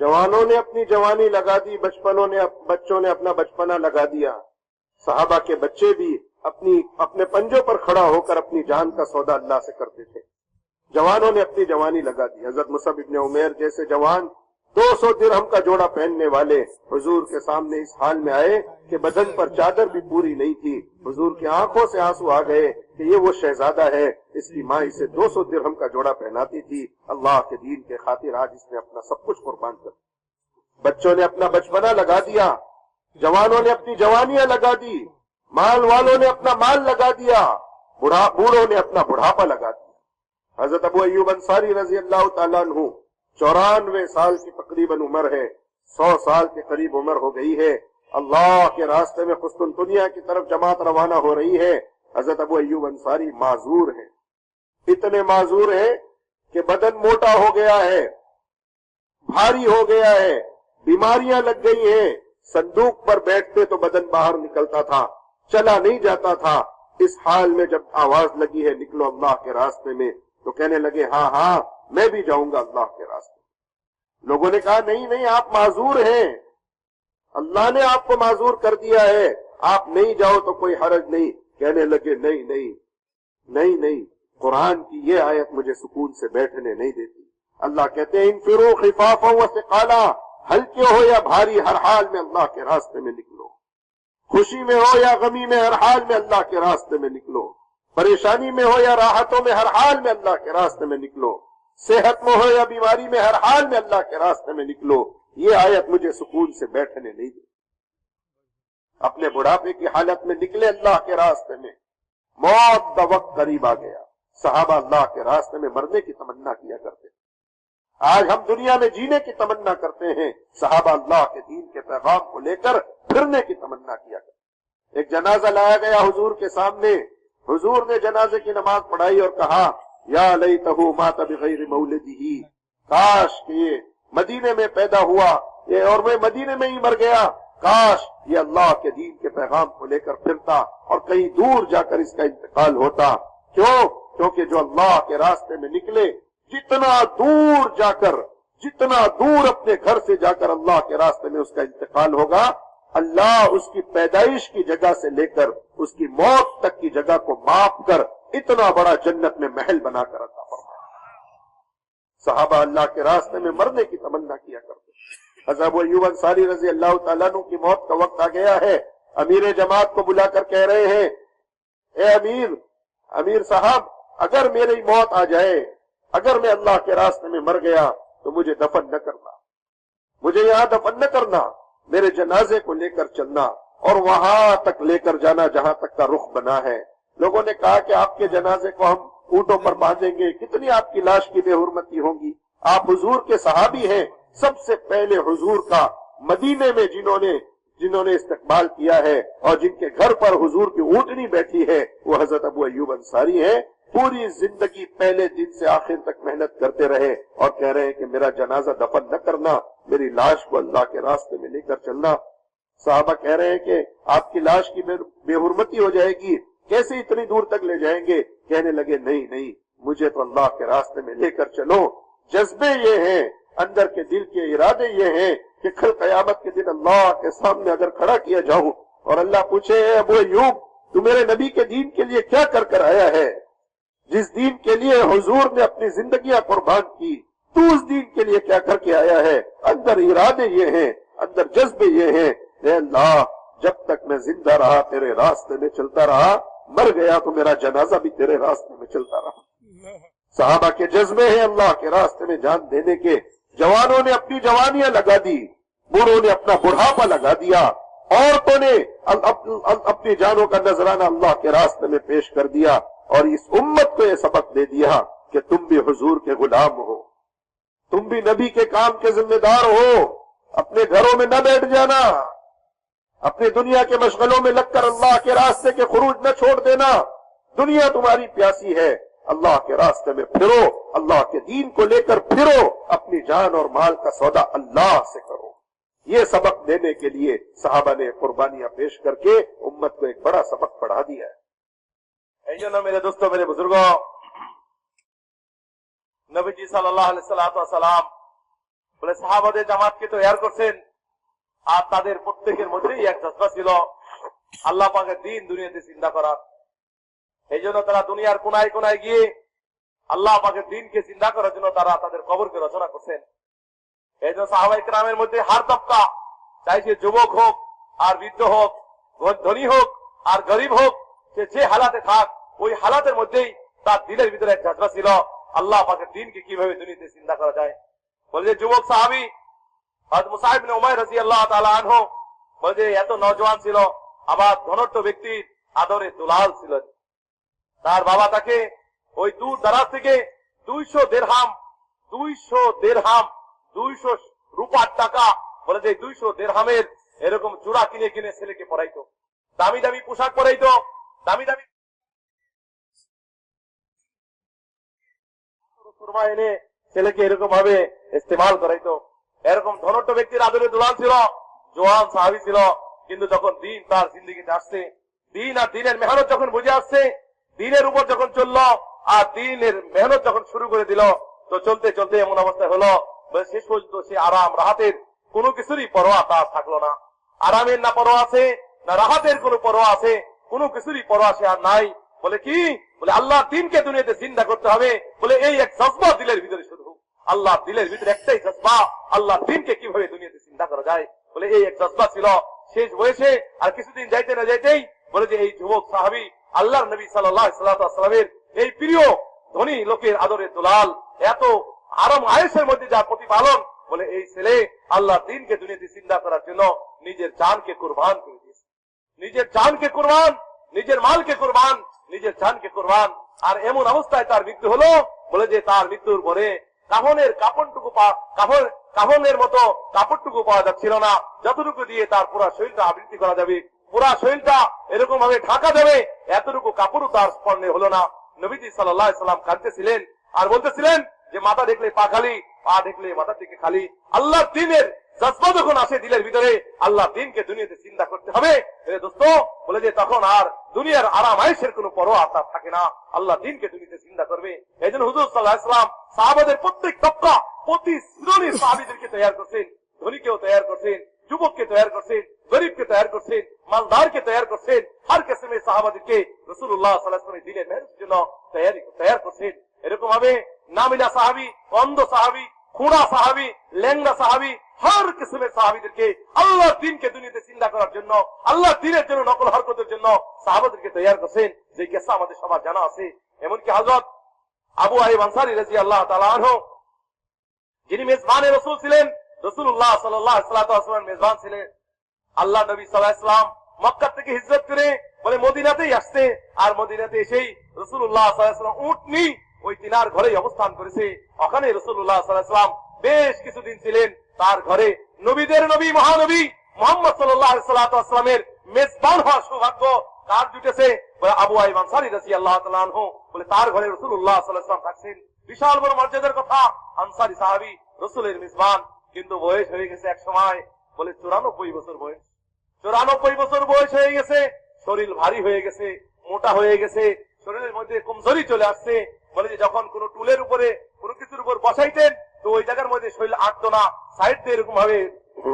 جوانوں نے اپنی جوانی لگا دی، بچپنوں نے بچوں نے اپنا بچپنا لگا دیا۔ صحابہ کے بچے بھی اپنی، اپنے پنجوں پر کھڑا ہو کر اپنی جان کا سودا اللہ سے کرتے تھے۔ جوانوں نے اپنی جوانی لگا دی۔ حضرت مصب ابن عمیر جیسے جوان دو سو درہم کا جوڑا پہننے والے حضور کے سامنے اس حال میں آئے کہ بدن پر چادر بھی پوری نہیں تھی۔ حضور کی آنکھوں سے آنسو آ گئے۔ کہ یہ وہ شہزادہ ہے، اس کی ماں اسے دو سو درہم کا جوڑا پہناتی تھی۔ اللہ کے دین کے خاطر آج اس نے اپنا سب کچھ قربان کر بچوں نے اپنا بچپنا لگا دیا، جوانوں نے اپنی جوانیاں لگا دی، مال والوں نے اپنا مال لگا دیا بوڑھوں نے اپنا بڑھاپا لگا دیا۔ حضرت ابو ایوب انصاری رضی اللہ تعالیٰ عنہ چورانوے سال کی تقریباً عمر ہے، سو سال کے قریب عمر ہو گئی ہے۔ اللہ کے راستے میں خستن دنیا کی طرف جماعت روانہ ہو رہی ہے۔ حضرت ابو ایوب انصاری معذور ہیں۔ اتنے معذور ہیں کہ بدن موٹا ہو گیا ہے، بھاری ہو گیا ہے، بیماریاں لگ گئی ہیں۔ صندوق پر بیٹھتے تو بدن باہر نکلتا تھا، چلا نہیں جاتا تھا۔ اس حال میں جب آواز لگی ہے، نکلو اللہ کے راستے میں، تو کہنے لگے ہاں ہاں میں بھی جاؤں گا اللہ کے راستے میں۔ لوگوں نے کہا، نہیں نہیں، آپ معذور ہیں۔ اللہ نے آپ کو معذور کر دیا ہے۔ آپ نہیں جاؤ تو کوئی حرج نہیں۔ کہنے لگے، نہیں نہیں نہیں نہیں، قرآن کی یہ آیت مجھے سکون سے بیٹھنے نہیں دیتی. اللہ کہتے ہیں انفرو خفافا و سقالا ہلکے ہو یا بھاری، ہر حال میں اللہ کے راستے میں نکلو۔ خوشی میں ہو یا غمی میں، ہر حال میں اللہ کے راستے میں نکلو۔ پریشانی میں ہو یا راحتوں میں، ہر حال میں اللہ کے راستے میں نکلو۔ صحت میں ہو یا بیماری میں، ہر حال میں اللہ کے راستے میں نکلو۔ یہ آیت مجھے سکون سے بیٹھنے نہیں دیتی۔ اپنے بڑھاپے کی حالت میں نکلے اللہ کے راستے میں۔ موت کا وقت قریب آ گیا۔ صحابہ اللہ کے راستے میں مرنے کی تمنا کیا کرتے ہیں۔ آج ہم دنیا میں جینے کی تمنا کرتے ہیں۔ صحابہ اللہ کے دین کے پیغام کو لے کر پھرنے کی تمنا کیا کرتے ایک جنازہ لایا گیا حضور کے سامنے۔ حضور نے جنازے کی نماز پڑھائی اور کہا، یا لئی تہو ماتا بغیر مولدی۔ کاش کہ یہ مدینے میں پیدا ہوا۔ یہ اور میں مدینے میں ہی مر گیا۔ کاش یہ اللہ کے دین کے پیغام کو لے کر پھرتا اور کہیں دور جا کر اس کا انتقال ہوتا۔ کیوں؟ کیونکہ جو اللہ کے راستے میں نکلے، جتنا دور جا کر، جتنا دور اپنے گھر سے جا کر اللہ کے راستے میں اس کا انتقال ہوگا، اللہ اس کی پیدائش کی جگہ سے لے کر، اس کی موت تک کی جگہ کو معاف کر، اتنا بڑا جنت میں محل بنا کر رکھا فرمایا صحابہ اللہ کے راستے میں مرنے کی تمنا کیا کرتے۔ حضرت ایوب انصاری رضی اللہ تعالیٰ کی موت کا وقت آ گیا ہے۔ امیر جماعت کو بلا کر کہہ رہے ہیں، اے امیر امیر صاحب، اگر میری موت آ جائے، اگر میں اللہ کے راستے میں مر گیا، تو مجھے دفن نہ کرنا۔ مجھے یہاں دفن نہ کرنا، میرے جنازے کو لے کر چلنا اور وہاں تک لے کر جانا جہاں تک کا رخ بنا ہے۔ لوگوں نے کہا کہ آپ کے جنازے کو ہم اونٹوں پر باندھیں گے، کتنی آپ کی لاش کی بے حرمتی ہوں گی۔ آپ حضور کے صحابی ہیں سب سے پہلے حضور کا مدینے میں جنہوں نے جنہوں نے استقبال کیا ہے اور جن کے گھر پر حضور کی اونٹنی بیٹھی ہے، وہ حضرت ابو ایوب انصاری ہیں۔ پوری زندگی پہلے دن سے آخر تک محنت کرتے رہے اور کہہ رہے ہیں کہ میرا جنازہ دفن نہ کرنا، میری لاش کو اللہ کے راستے میں لے کر چلنا۔ صحابہ کہہ رہے ہیں کہ آپ کی لاش کی بے حرمتی ہو جائے گی، کیسے اتنی دور تک لے جائیں گے؟ کہنے لگے، نہیں نہیں، مجھے تو اللہ کے راستے میں لے کر چلو۔ جذبے یہ ہیں اندر کے دل کے ارادے یہ ہیں کہ کل قیامت کے دن اللہ کے سامنے اگر کھڑا کیا جاؤں اور اللہ پوچھے، اے ابو ایوب، تو میرے نبی کے دین کے لیے کیا کر کر آیا ہے؟ جس دین کے لیے حضور نے اپنی زندگیاں قربان کی، تو اس دین کے لیے کیا کر کے آیا ہے؟ اندر ارادے یہ ہیں، اندر جذبے یہ ہیں، اے اللہ، جب تک میں زندہ رہا، تیرے راستے میں چلتا رہا، مر گیا تو میرا جنازہ بھی تیرے راستے میں چلتا رہا. صحابہ کے جذبے ہیں اللہ کے راستے میں جان دینے کے جوانوں نے اپنی جوانیاں لگا دی، بوڑھوں نے اپنا بڑھاپا لگا دیا، عورتوں نے اپنی جانوں کا نذرانہ اللہ کے راستے میں پیش کر دیا اور اس امت کو یہ سبق دے دیا کہ تم بھی حضور کے غلام ہو۔ تم بھی نبی کے کام کے ذمہ دار ہو۔ اپنے گھروں میں نہ بیٹھ جانا۔ اپنے دنیا کے مشغلوں میں لگ کر اللہ کے راستے کے خروج نہ چھوڑ دینا۔ دنیا تمہاری پیاسی ہے۔ اللہ کے راستے میں پھرو، اللہ کے دین کو لے کر پھرو، اپنی جان اور مال کا سودا اللہ سے کرو۔ یہ سبق دینے کے لیے صحابہ نے قربانیاں پیش کر کے امت کو ایک بڑا سبق پڑھا دیا ہے۔ میرے دوستو، میرے بزرگوں، نبی جی صلی اللہ علیہ السلام والسلام বলে সাহাবাদের জামাতকে তৈরি করছেন আর তাদের প্রত্যেকের ایک جذبہ জজ্বা اللہ پاکہ دین دنیا দুনিয়াতে চিন্তা کرات এই জন্য তারা দুনিয়ার কোনায় কোনায় গিয়ে আল্লাহ পাকের দিনকে চিন্তা করার জন্য তারা তাদের কবরকে রচনা করছেন। এই জন্য সাহাবাই গ্রামের মধ্যে হার তবকা চাই সে যুবক হোক, আর বৃদ্ধ হোক ধনী হোক, আর গরিব হোক, সে যে হালাতে থাক, ওই হালাতের মধ্যেই তার দিলের ভিতরে এক ঝাঁঝরা ছিল। আল্লাহ পাকের দিনকে কীভাবে দুনিয়াতে চিন্তা করা যায়? বলে যে যুবক সাহাবি এত নজওয়ান ছিল, আবার ধনট্ট ব্যক্তির আদরে দুলাল ছিল। তার বাবা তাকে ওই দূর দারাজ থেকে দুইশো দেড়হাম দুইশো দেড়হাম, দুইশো রূপার টাকা বলে যে দুইশো দেড়হামের এরকম চূড়া কিনে কিনে ছেলেকে পড়াইতো। দামি দামি পোশাক পরাইতো দামি দামি এনে ছেলেকে এরকম ভাবে ইস্তেমাল করাইতো। এরকম ধনট্ট ব্যক্তির আদরে দুলাল ছিল, জোয়ান সাহাবি ছিল। কিন্তু যখন দিন তার জিন্দিগিতে আসছে, দিন আর দিনের মেহনত যখন বুঝে আসছে দিনের উপর যখন চলল, আর দিনের মেহনত যখন শুরু করে দিল, তো চলতে চলতে এমন অবস্থায় হলো শেষ পর্যন্ত সে আরাম রাহাতের কোনো কিছুরই পরোয়া তার থাকল না। আরামের না পরোয়া আছে, না রাহাতের কোনো পরোয়া আছে, কোনো কিছুরই পরোয়া সে আর নাই। বলে কি? বলে আল্লাহ দিনকে দুনিয়াতে চিন্তা করতে হবে। বলে এই এক জজবা দিলের ভিতরে শুধু। আল্লাহ দিলের ভিতরে একটাই জজবা আল্লাহ দিনকে কীভাবে দুনিয়াতে চিন্তা করা যায়? বলে এই এক জজবা ছিল শেষ বয়সে, আর কিছুদিন যাইতে না যাইতেই বলে যে এই যুবক সাহাবি আল্লাহ নবী সাল্লামের এই প্রিয় ধনী লোকের আদরে দুলাল, এত আরাম আয়েসের মধ্যে যা প্রতিপালন বলে এই ছেলে আল্লাহ দিনকে দুনিয়াতে চিন্তা করার জন্য নিজের জানকে কোরবান করে দিয়েছে। নিজের জানকে কোরবান, নিজের মালকে কোরবান, নিজের জানকে কোরবান। আর এমন অবস্থায় তার মৃত্যু হলো বলে যে তার মৃত্যুর পরে কাফনের কাপড়টুকু কাফন, কাফনের মতো কাপড়টুকু পাওয়া যাচ্ছিল না। যতটুকু দিয়ে তার পুরা শরীরটা আবৃত্তি করা যাবে পুরা শরীরটা এরকম ভাবে ঢাকা যাবে এতটুকু কাপড়ও তার স্পর্ণে হলো না। নবীজি সাল্লাহ সাল্লাম কাঁদতেছিলেন আর বলতেছিলেন যে, মাথা দেখলে পা খালি, পা দেখলে মাথার দিকে খালি। আল্লাহ দিনের জজবা যখন আসে দিলের ভিতরে আল্লাহ দিনকে দুনিয়াতে চিন্তা করতে হবে। দোস্ত, বলে যে, তখন আর দুনিয়ার আরাম আয়েসের কোনো পরোয়া আপনার থাকে না। আল্লাহ দিনকে দুনিয়াতে চিন্তা করবে। এই জন্য হুজুর সাল্লাহ ইসলাম সাহাবাদের প্রত্যেক তবকা প্রতি শ্রেণির সাহাবিদেরকে তৈরি করছেন, ধনীকেও তৈরি করছেন। যুবককে তৈরি করছেন গরিবকে তৈরি করছেন মালদারকে তৈরি করছেন হার কিসমে সাহাবাদেরকে রসুল্লাহ সাল্লাহামের দিনের মেহনত জন্য তৈরি তৈরি করছেন এরকম ভাবে নামিলা সাহাবি অন্ধ সাহাবি, খুঁড়া সাহাবি, ল্যাংড়া সাহাবি, হর কিসমের সাহাবিদেরকে আল্লাহ দিনকে দুনিয়াতে চিন্তা করার জন্য আল্লাহ দিনের জন্য নকল হরকতের জন্য সাহাবাদেরকে তৈরি করছেন। যে কেসা আমাদের সবার জানা আছে, এমনকি হজরত আবু আইব আনসারি রাজি আল্লাহ তালাহ যিনি মেজবানে রসুল ছিলেন রসুল্লাহ সাল্লাহ মেজবান ছিলেন আল্লাহ নবী সাল্লাহ ইসলাম মক্কা থেকে হিজরত করে বলে মদিনাতেই আসছে। আর মদিনাতে এসেই রসুল্লাহ সাল্লাহাম ওই তিনার ঘরেই অবস্থান করেছে। ওখানে রসুল্লাহ সাল্লাহাম বেশ কিছুদিন ছিলেন তার ঘরে। নবীদের নবী, মহানবী মোহাম্মদ সাল্লাহ সাল্লাহামের মেজবান হওয়ার সৌভাগ্য কার জুটেছে? আবু আই আনসারি রাজি আল্লাহ তালু বলে তার ঘরে রসুল্লাহ সাল্লাহাম থাকছেন। বিশাল বড় মর্যাদার কথা আনসারি সাহাবি, রসুলের মেজবান। কিন্তু বয়স হয়ে গেছে এক সময়, বলে চুরানব্বই বছর বয়স। চুরানব্বই বছর বয়স হয়ে গেছে, শরীর ভারী হয়ে গেছে, মোটা হয়ে গেছে, শরীরের মধ্যে কমজোরি চলে আসছে। বলে যে যখন কোন টুলের উপরে কোন কিছুর উপর বসাইতেন, তো ওই জায়গার মধ্যে শরীর আটতো না, সাইড দিয়ে এরকম ভাবে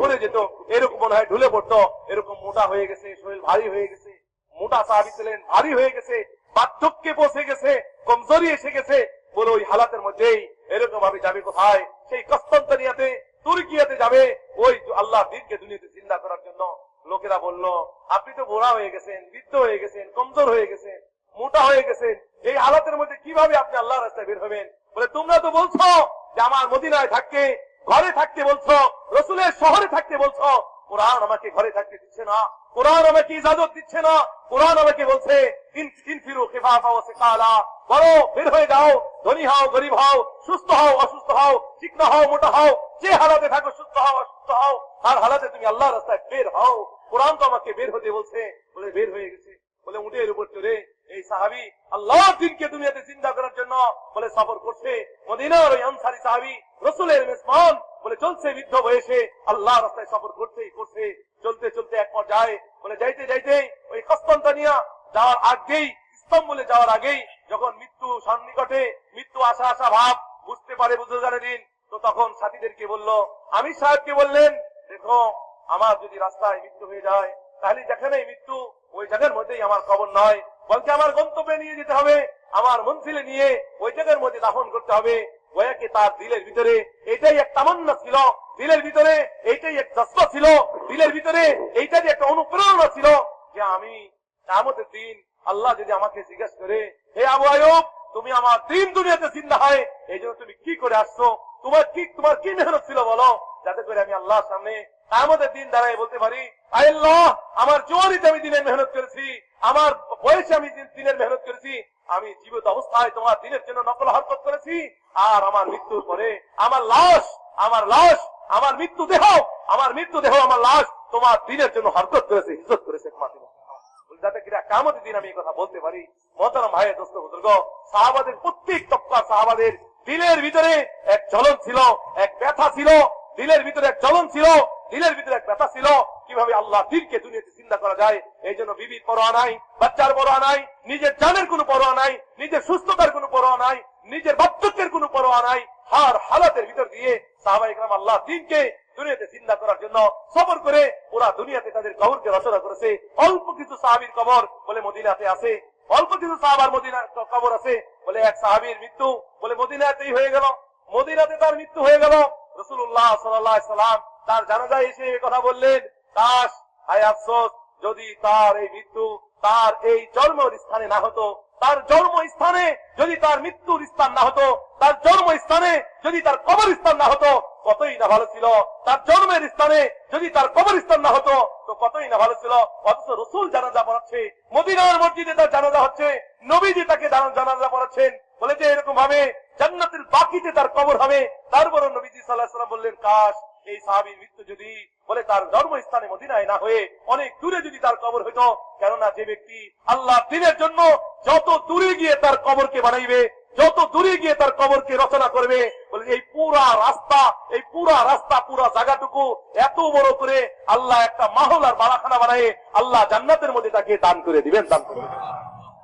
পড়ে যেত, এরকম মনে হয় ঢুলে পড়তো, এরকম মোটা হয়ে গেছে, শরীর ভারী হয়ে গেছে, মোটা সাহাবি ছিলেন, ভারী হয়ে গেছে বার্ধক্যে বসে গেছে কমজোরি এসে গেছে বলে ওই হালাতের মধ্যেই এরকম ভাবে যাবে কোথায় সেই কস্তন্তনিয়াতে তুর্কিয়াতে যাবে ওই আল্লাহ দিনকে দুনিয়াতে চিন্তা করার জন্য লোকেরা বলল আপনি তো বোড়া হয়ে গেছেন, বৃদ্ধ হয়ে গেছেন, কমজোর হয়ে গেছেন, মোটা হয়ে গেছেন। এই হালাতের মধ্যে কীভাবে আপনি আল্লাহ রাস্তায় বের হবেন? বলে, তোমরা তো বলছো যে আমার মদিনায় থাকতে, ঘরে থাকতে বলছো, রসুলের শহরে থাকতে বলছো। কোরআন আমাকে ঘরে থাকতে দিচ্ছে না, কোরআন আমাকে ইজাজত দিচ্ছে না, কোরআন আমাকে বলছে বড় বের হয়ে যাও, ধনী হও, গরিব হও, সুস্থ হও, অসুস্থ হও চিকনা হও, মোটা হও, যে হালাতে থাকো, সুস্থ হও, অসুস্থ হও, তার হালাতে তুমি আল্লাহ রাস্তায় বের হও। কোরআন তো আমাকে বের হতে বলছে, বলে বের হয়ে গেছে, বলে উঠের উপর চড়ে এই সাহাবি আল্লাহ দিনকে দুনিয়াতে চিন্তা করার জন্য বলে সফর করছে। মদিনার ওই আনসারি সাহাবি রসুলের মেসমান বলে চলছে বৃদ্ধ বয়সে, আল্লাহ রাস্তায় সফর করতেই করছে। চলতে চলতে এক পর্যায়ে বলে যাইতে যাইতে ওই কস্তন্তানিয়া যাওয়ার আগেই, ইস্তম্বলে যাওয়ার আগেই যখন মৃত্যু সন্নিকটে, মৃত্যু আসা আসা ভাব বুঝতে পারে বুঝতে দিন, তো তো তখন সাথীদেরকে বলল আমি সাহেবকে বললেন, দেখো আমার যদি রাস্তায় মৃত্যু হয়ে যায়, তাহলে যেখানেই মৃত্যু, ওই জায়গার মধ্যেই আমার কবর নয়। বলছে আমার গন্তব্যে নিয়ে যেতে হবে, আমার মনসিলে নিয়ে ওই জায়গার মধ্যে দাফন করতে হবে। ওয়াকে তার দিলের ভিতরে এটাই এক তামান্না ছিল। দিলের ভিতরে, এইটাই এক জজ্বা ছিল। দিলের ভিতরে এইটাই একটা অনুপ্রেরণা ছিল যে আমি কামতের দিন আল্লাহ যদি আমাকে জিজ্ঞেস করে, হে আবু আয়ুব, তুমি আমার দিন দুনিয়াতে চিন্তা হয়, এই জন্য তুমি কি করে আসছো? তোমার কি তোমার কি মেহনত ছিল বলো? যাতে করে আমি আল্লাহর সামনে আমাদের দিন দাঁড়ায় বলতে পারি আমার জোয়ারিতে আমি দিনের মেহনত করেছি, আমার বয়সে আমি দিনের মেহনত করেছি, আমি জীবিত অবস্থায় তোমার দিনের জন্য নকল হরকত করেছি, আর আমার মৃত্যুর পরে আমার লাশ আমার লাশ, আমার মৃত্যু দেহ, আমার মৃত্যু দেহ, আমার লাশ তোমার দিনের জন্য হরকত করেছে ইজ্জত করেছে যাতে কিনা দিলের ভিতরে এক জ্বলন ছিল, এক ব্যথা ছিল, দিলের ভিতরে এক জ্বলন ছিল দিলের ভিতরে এক ব্যথা ছিল, কীভাবে আল্লাহ দিনকে দুনিয়াতে চিন্তা করা যায়, এই জন্য বিবির পরোয়া নাই, বাচ্চার পরোয়া নাই, নিজের জানের কোনো পরোয়া নাই, নিজের সুস্থতার কোনো পরোয়া নাই, নিজের বার্ধক্যের কোনো পরোয়া নাই, হার হালাতের ভিতর দিয়ে সাহাবা ইকরাম আল্লাহ দিনকে দুনিয়াতে চিন্তা করার জন্য সফর করে ওরা দুনিয়াতে তাদের কবরকে রচনা করেছে। অল্প কিছু সাহাবির কবর বলে মদিনাতে আছে, অল্প কিছু সাহাবার মদিনা কবর আছে বলে এক সাহাবির মৃত্যু বলে মদিনাতেই হয়ে গেল। মদিনাতে তার মৃত্যু হয়ে গেল। রসুল্লাহ সাল্লাহ সাল্লাম তার জানাজায় এসে কথা বললেন কাশ হায় আফসোস, যদি তার এই মৃত্যু তার এই জন্মের স্থানে না হতো, তার জন্ম স্থানে যদি তার মৃত্যুর স্থান না হতো, তার জন্ম স্থানে যদি তার কবর স্থান না হতো, কতই না ভালো ছিল। তার জন্মের স্থানে যদি তার কবর স্থান না হতো, তো কতই না ভালো ছিল। অথচ রসুল জানাজা পড়াচ্ছে, মদিনার মসজিদে তার জানাজা হচ্ছে, নবীজি তাকে জানা- জানাজা পড়াচ্ছেন। বলে যে এরকম ভাবে জান্নাতের বাকিতে তার কবর হবে। তারপর নবীজি সাল্লাহ সাল্লাম বললেন, কাশ এই সাহাবির মৃত্যু যদি বলে তার জন্মস্থানে মদিনায় না হয়ে অনেক দূরে যদি তার কবর হইতো, কেননা যে ব্যক্তি আল্লাহ দিনের জন্য যত দূরে গিয়ে তার কবরকে বানাইবে, যত দূরে গিয়ে তার কবরকে রচনা করবে, বলে এই পুরা রাস্তা, এই পুরা রাস্তা, পুরা জায়গাটুকু এত বড় করে আল্লাহ একটা মাহল আর বালাখানা বানায় আল্লাহ জান্নাতের মধ্যে তাকে দান করে দিবেন, দান করে।